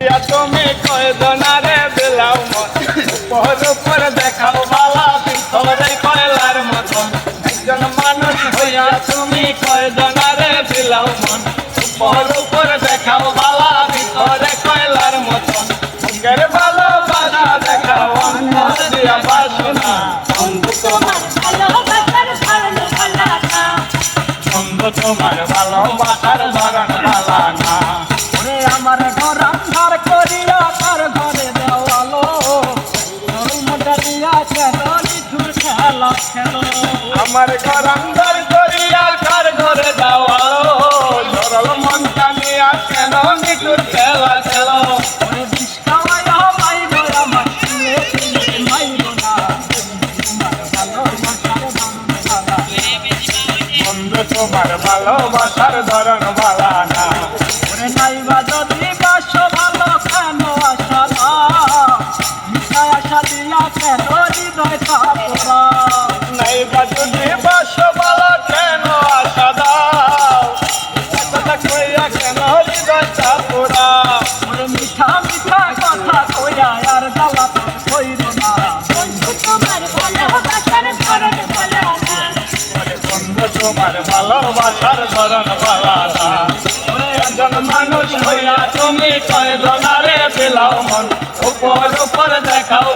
তুমি কয়জনারে দিলাও মন। উপর উপর দেখাও বালা ভিতরে কয়লার মতন। একজন মানুষ হইয়া তুমি কয়জনারে দিলাও মন। উপর উপর দেখাও বালা ভিতরে কয়লার মতন। মুখের ভালোবাসা দেখাও অন্তর দিয়া বাসনা। বন্ধু তোমার ভালোবাসার ধরন ভালা না আমার ঘর খেলো আমার ঘর অন্দর করিয়া কার ঘরে যাওয়ালো সরল মন কানিয়া কেন নিটুর খেলা খেলো? তোমার ভালোবাসার ধরন ভালা না। নাইবা যদি বাস ভালো কেন আশা না? আশা দিয়া কেন হৃদয় কেন হৃদয় চাপুরা ওরে মিঠা মিঠা কথা কইয়া আর জ্বালা কইর না। বন্ধু তোমার ভালোবাসার ধরন ভালানা বন্ধু তোমার ভালোবাসার ধরন ভালা একজন মানুষ হইয়া তুমি কয়জনারে পেলাও মন। উপর উপর দেখাও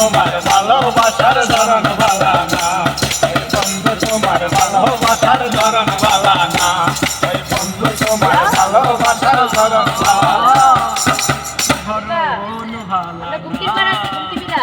তোমার ভালোবাসার ধরণ বালা না বন্ধু তোমার ভালোবাসার ধরণ বালা না বন্ধু তোমার ভালোবাসার ধরণ বালা না